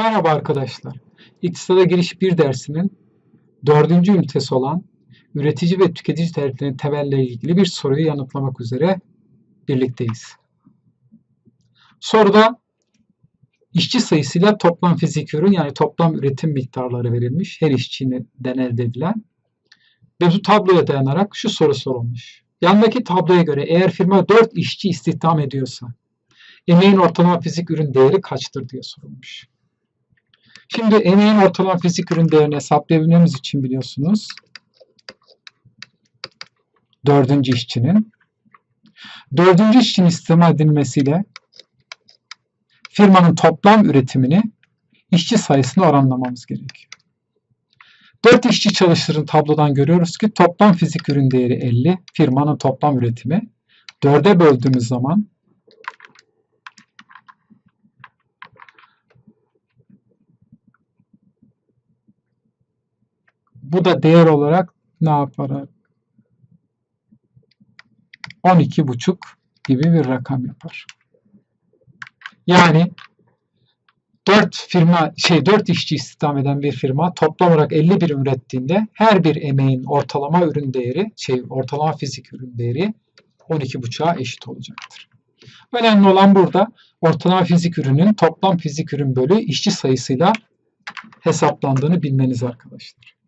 Merhaba arkadaşlar. İktisada Giriş 1 dersinin dördüncü ünitesi olan üretici ve tüketici tariflerinin temelleriyle ilgili bir soruyu yanıtlamak üzere birlikteyiz. Soruda işçi sayısıyla toplam fizik ürün yani toplam üretim miktarları verilmiş her işçiden elde edilen ve bu tabloya dayanarak şu soru sorulmuş. Yandaki tabloya göre eğer firma 4 işçi istihdam ediyorsa emeğin ortalama fizik ürün değeri kaçtır diye sorulmuş. Şimdi emeğin ortalama fizik ürün değerini hesaplayabilmemiz için biliyorsunuz dördüncü işçinin dördüncü işçinin istihdam edilmesiyle firmanın toplam üretimini işçi sayısına oranlamamız gerekiyor. 4 işçi çalıştırın tablodan görüyoruz ki toplam fizik ürün değeri 50. Firmanın toplam üretimi 4'e böldüğümüz zaman Bu da değer olarak ne yapar? 12,5 gibi bir rakam yapar. Yani 4 firma şey 4 işçi istihdam eden bir firma toplam olarak 50 birim ürettiğinde her bir emeğin ortalama ürün değeri şey ortalama fizik ürün değeri 12,5'a eşit olacaktır. Önemli olan burada ortalama fizik ürünün toplam fizik ürün bölü işçi sayısıyla hesaplandığını bilmeniz arkadaşlar.